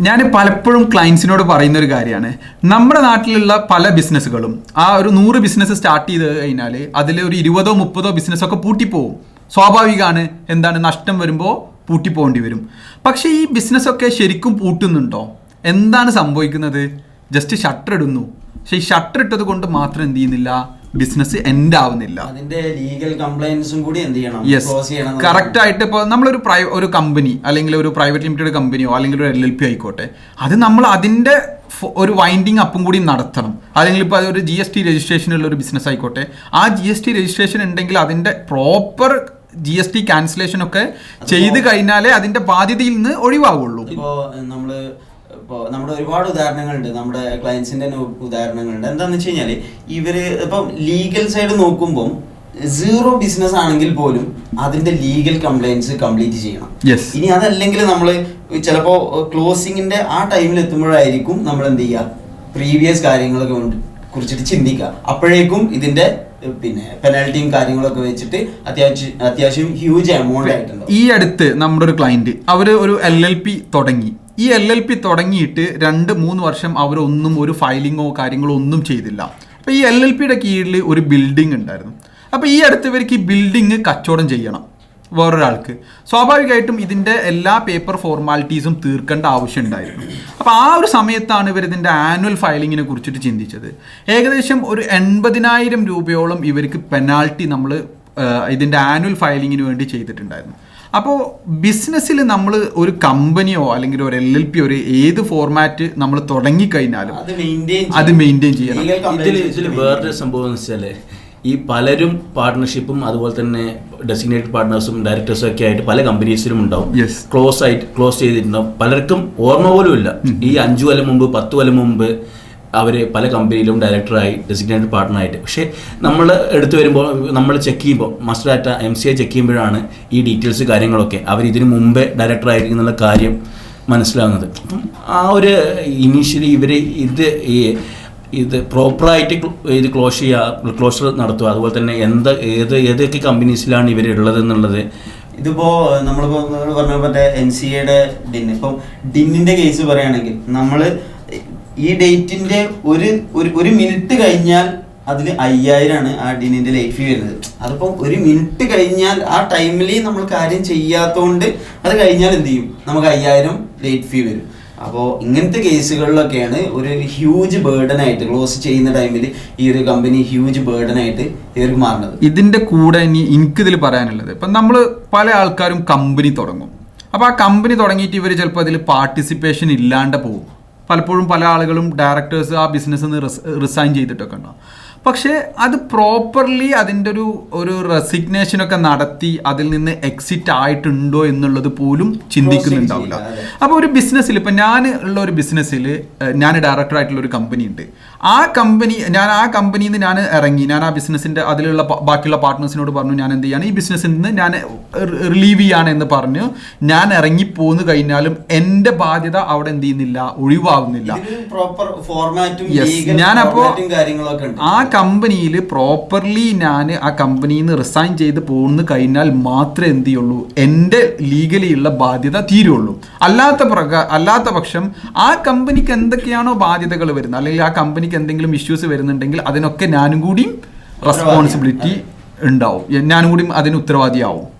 ഞാൻ പലപ്പോഴും ക്ലയൻസിനോട് പറയുന്ന ഒരു കാര്യമാണ്. നമ്മുടെ നാട്ടിലുള്ള പല ബിസിനസ്സുകളും ആ ഒരു നൂറ് ബിസിനസ് സ്റ്റാർട്ട് ചെയ്ത് കഴിഞ്ഞാൽ അതിൽ ഒരു ഇരുപതോ മുപ്പതോ ബിസിനസ്സൊക്കെ പൂട്ടിപ്പോവും. സ്വാഭാവികമാണ് എന്താണ് നഷ്ടം വരുമ്പോൾ പൂട്ടിപ്പോകേണ്ടി വരും. പക്ഷേ ഈ ബിസിനസ്സൊക്കെ ശരിക്കും പൂട്ടുന്നുണ്ടോ? എന്താണ് സംഭവിക്കുന്നത്? ജസ്റ്റ് ഷട്ടർ ഇടുന്നു. പക്ഷേ ഈ ഷട്ടർ ഇട്ടത് കൊണ്ട് മാത്രം എന്ത് ചെയ്യുന്നില്ല? ബിസിനസ് എൻഡ് ആവുന്നില്ല. അതിന്റെ ലീഗൽ കംപ്ലൈൻസും കൂടി എന്ത് ചെയ്യണം? യെസ്. കറക്റ്റ് ആയിട്ട് ഇപ്പോൾ നമ്മളൊരു പ്രൈ ഒരു കമ്പനി അല്ലെങ്കിൽ ഒരു പ്രൈവറ്റ് ലിമിറ്റഡ് കമ്പനിയോ അല്ലെങ്കിൽ ഒരു എൽ എൽ പി ആയിക്കോട്ടെ അത് നമ്മൾ അതിന്റെ ഒരു വൈൻഡിങ് അപ്പും കൂടി നടത്തണം. അല്ലെങ്കിൽ ഇപ്പോൾ അതൊരു ജി എസ് ടി രജിസ്ട്രേഷൻ ഉള്ള ഒരു ബിസിനസ് ആയിക്കോട്ടെ ആ ജി എസ് ടി രജിസ്ട്രേഷൻ ഉണ്ടെങ്കിൽ അതിന്റെ proper G S T cancellation ഒക്കെ ചെയ്ത് കഴിഞ്ഞാലേ അതിന്റെ ബാധ്യതയിൽ നിന്ന് ഒഴിവാകുള്ളൂ ഇപ്പോ ഏഹ്, നമ്മൾ ഇപ്പോ നമ്മുടെ ഒരുപാട് ഉദാഹരണങ്ങളുണ്ട്. നമ്മുടെ ക്ലയൻസിന്റെ തന്നെ ഉദാഹരണങ്ങളുണ്ട്. എന്താന്ന് വെച്ച് കഴിഞ്ഞാൽ ഇവർ ഇപ്പം ലീഗൽ സൈഡ് നോക്കുമ്പം സീറോ ബിസിനസ് ആണെങ്കിൽ പോലും അതിന്റെ ലീഗൽ കംപ്ലൈൻസ് കംപ്ലീറ്റ് ചെയ്യണം. ഇനി അതല്ലെങ്കിൽ നമ്മൾ ചിലപ്പോ ക്ലോസിങ്ങിന്റെ ആ ടൈമിൽ എത്തുമ്പോഴായിരിക്കും നമ്മൾ എന്ത് ചെയ്യുക പ്രീവിയസ് കാര്യങ്ങളൊക്കെ കുറിച്ചിട്ട് ചിന്തിക്കുക. അപ്പോഴേക്കും ഇതിന്റെ പിന്നെ പെനാൽറ്റിയും കാര്യങ്ങളൊക്കെ വെച്ചിട്ട് അത്യാവശ്യം അത്യാവശ്യം ഹ്യൂജ് എമൗണ്ട് ആയിട്ടുണ്ട് ഈ അടുത്ത് നമ്മുടെ ഒരു ക്ലയന്റ് അവർ ഒരു എൽ എൽ പി തുടങ്ങി. ഈ എൽ എൽ പി തുടങ്ങിയിട്ട് രണ്ട് മൂന്ന് വർഷം അവരൊന്നും ഒരു ഫയലിങ്ങോ കാര്യങ്ങളോ ഒന്നും ചെയ്തില്ല. അപ്പോൾ ഈ എൽ എൽ പിയുടെ കീഴിൽ ഒരു ബിൽഡിംഗ് ഉണ്ടായിരുന്നു. അപ്പോൾ ഈ അടുത്ത് ഇവർക്ക് ഈ ബിൽഡിംഗ് കച്ചവടം ചെയ്യണം വേറൊരാൾക്ക്. സ്വാഭാവികമായിട്ടും ഇതിന്റെ എല്ലാ പേപ്പർ ഫോർമാലിറ്റീസും തീർക്കേണ്ട ആവശ്യമുണ്ടായിരുന്നു അപ്പോൾ ആ ഒരു സമയത്താണ് ഇവർ ഇതിന്റെ ആനുവൽ ഫയലിങ്ങിനെ കുറിച്ചിട്ട് ചിന്തിച്ചത്. ഏകദേശം ഒരു എൺപതിനായിരം രൂപയോളം ഇവർക്ക് പെനാൾട്ടി നമ്മൾ ഇതിന്റെ ആനുവൽ ഫയലിങ്ങിന് വേണ്ടി ചെയ്തിട്ടുണ്ടായിരുന്നു. അപ്പോൾ ബിസിനസ്സിൽ നമ്മൾ ഒരു കമ്പനിയോ അല്ലെങ്കിൽ ഒരു എൽ എൽ പി ഒരു ഏത് ഫോർമാറ്റ് നമ്മൾ തുടങ്ങിക്കഴിഞ്ഞാലും അത് മെയിന്റെയിൻ ചെയ്യണം. ഇതിൽ ഇതിൽ വേറൊരു സംഭവം എന്ന് വെച്ചാൽ ഈ പലരും പാർട്ട്ണർഷിപ്പും അതുപോലെ തന്നെ ഡെസിഗ്നേറ്റഡ് പാർട്ട്നേഴ്സും ഡയറക്ടേഴ്സും ഒക്കെ ആയിട്ട് പല കമ്പനീസിലും ഉണ്ടാവും. Yes. ക്ലോസ് ആയിട്ട് ക്ലോസ് ചെയ്തിട്ടുണ്ടാവും പലർക്കും ഓർമ്മ പോലും ഇല്ല. ഈ അഞ്ചു കൊല്ലം മുമ്പ് പത്ത് കൊല്ലം മുമ്പ് അവർ പല കമ്പനിയിലും ഡയറക്ടറായി ഡെസിഗ്നേറ്റഡ് പാർട്ട്ണറായിട്ട് പക്ഷേ നമ്മൾ എടുത്തു വരുമ്പോൾ നമ്മൾ ചെക്ക് ചെയ്യുമ്പോൾ master data M C I check ചെയ്യുമ്പോഴാണ് ഈ ഡീറ്റെയിൽസ് കാര്യങ്ങളൊക്കെ അവർ ഇതിനു മുമ്പേ ഡയറക്ടറായിരിക്കും എന്നുള്ള കാര്യം മനസ്സിലാവുന്നത്. അപ്പം ആ ഒരു ഇനീഷ്യലി ഇവർ ഇത് ഈ ഇത് പ്രോപ്പറായിട്ട് ഇത് ക്ലോസ് ചെയ്യുക ക്ലോഷർ നടത്തുക അതുപോലെ തന്നെ എന്ത് ഏത് ഏതൊക്കെ കമ്പനീസിലാണ് ഇവർ ഉള്ളത് എന്നുള്ളത്. ഇതിപ്പോ നമ്മളിപ്പോ നമ്മൾ പറഞ്ഞ മറ്റേ എൻ സി എയുടെ ഡിൻ. ഇപ്പം ഡിന്നിന്റെ കേസ് പറയുകയാണെങ്കിൽ നമ്മൾ ഈ ഡേറ്റിന്റെ ഒരു ഒരു- മിനിറ്റ് കഴിഞ്ഞാൽ അതിൽ അയ്യായിരമാണ് ആ ഡീനിന്റെ ലൈഫ് വരുന്നത്. അതിപ്പോ ഒരു മിനിറ്റ് കഴിഞ്ഞാൽ ആ ടൈമിൽ നമ്മൾ കാര്യം ചെയ്യാത്തോണ്ട് അത് കഴിഞ്ഞാൽ എന്ത് ചെയ്യും? നമുക്ക് അയ്യായിരം ലേറ്റ് ഫീ വരും. അപ്പോൾ ഇങ്ങനത്തെ കേസുകളിലൊക്കെയാണ് ഒരു ഹ്യൂജ് ബേർഡൻ ആയിട്ട് ക്ലോസ് ചെയ്യുന്ന ടൈമിൽ ഈ ഒരു കമ്പനി ഹ്യൂജ് ബേർഡൻ ആയിട്ട് ഇവർക്ക് മാറുന്നത്. ഇതിന്റെ കൂടെ ഇനി എനിക്കിതിൽ പറയാനുള്ളത്. ഇപ്പം നമ്മൾ പല ആൾക്കാരും കമ്പനി തുടങ്ങും. അപ്പോൾ ആ കമ്പനി തുടങ്ങിയിട്ട് ഇവർ ചിലപ്പോൾ അതിൽ പാർട്ടിസിപ്പേഷൻ ഇല്ലാണ്ട് പോകും. പലപ്പോഴും പല ആളുകളും ഡയറക്ടേഴ്സ് ആ ബിസിനസ് നിന്ന് റിസൈൻ ചെയ്തിട്ടൊക്കെ ഉണ്ടാവും. പക്ഷേ അത് പ്രോപ്പർലി അതിന്റെ ഒരു ഒരു റെസിഗ്നേഷനൊക്കെ നടത്തി അതിൽ നിന്ന് എക്സിറ്റ് ആയിട്ടുണ്ടോ എന്നുള്ളത് പോലും ചിന്തിക്കുന്നുണ്ടാവില്ല. അപ്പോൾ ഒരു ബിസിനസ്സിൽ ഇപ്പം ഞാൻ ഉള്ള ഒരു ബിസിനസ്സിൽ ഞാൻ ഡയറക്ടർ ആയിട്ടുള്ള ഒരു കമ്പനി ഉണ്ട്. ആ കമ്പനി ഞാൻ ആ കമ്പനിയിൽ നിന്ന് ഞാൻ ഇറങ്ങി. ഞാൻ ആ ബിസിനസ്സിന്റെ അതിലുള്ള ബാക്കിയുള്ള പാർട്ട്നേഴ്സിനോട് പറഞ്ഞു ഞാൻ എന്ത് ചെയ്യാണ്? ഈ ബിസിനസ്സിൽ നിന്ന് ഞാൻ റിലീവ് ചെയ്യാണ് എന്ന് പറഞ്ഞു. ഞാൻ ഇറങ്ങി പോന്നു കഴിഞ്ഞാലും എന്റെ ബാധ്യത അവിടെ എന്ത് ചെയ്യുന്നില്ല ഒഴിവാകുന്നില്ല പ്രോപ്പർ ഫോർമാറ്റും ഉണ്ട്. ആ കമ്പനിയിൽ പ്രോപ്പർലി ഞാൻ ആ കമ്പനിയിൽ നിന്ന് റിസൈൻ ചെയ്ത് പോകുന്നു കഴിഞ്ഞാൽ മാത്രമേ എന്ത് ചെയ്യുള്ളൂ? എന്റെ ലീഗലിയുള്ള ബാധ്യത തീരുള്ളൂ. അല്ലാത്ത പ്രകാ അല്ലാത്ത പക്ഷം ആ കമ്പനിക്ക് എന്തൊക്കെയാണോ ബാധ്യതകൾ വരുന്നത്? അല്ലെങ്കിൽ ആ കമ്പനിക്ക് എന്തെങ്കിലും ഇഷ്യൂസ് വരുന്നുണ്ടെങ്കിൽ അതിനൊക്കെ ഞാനും കൂടിയും റെസ്പോൺസിബിലിറ്റി ഉണ്ടാവും. ഞാനും കൂടിയും അതിന് ഉത്തരവാദിയാവും.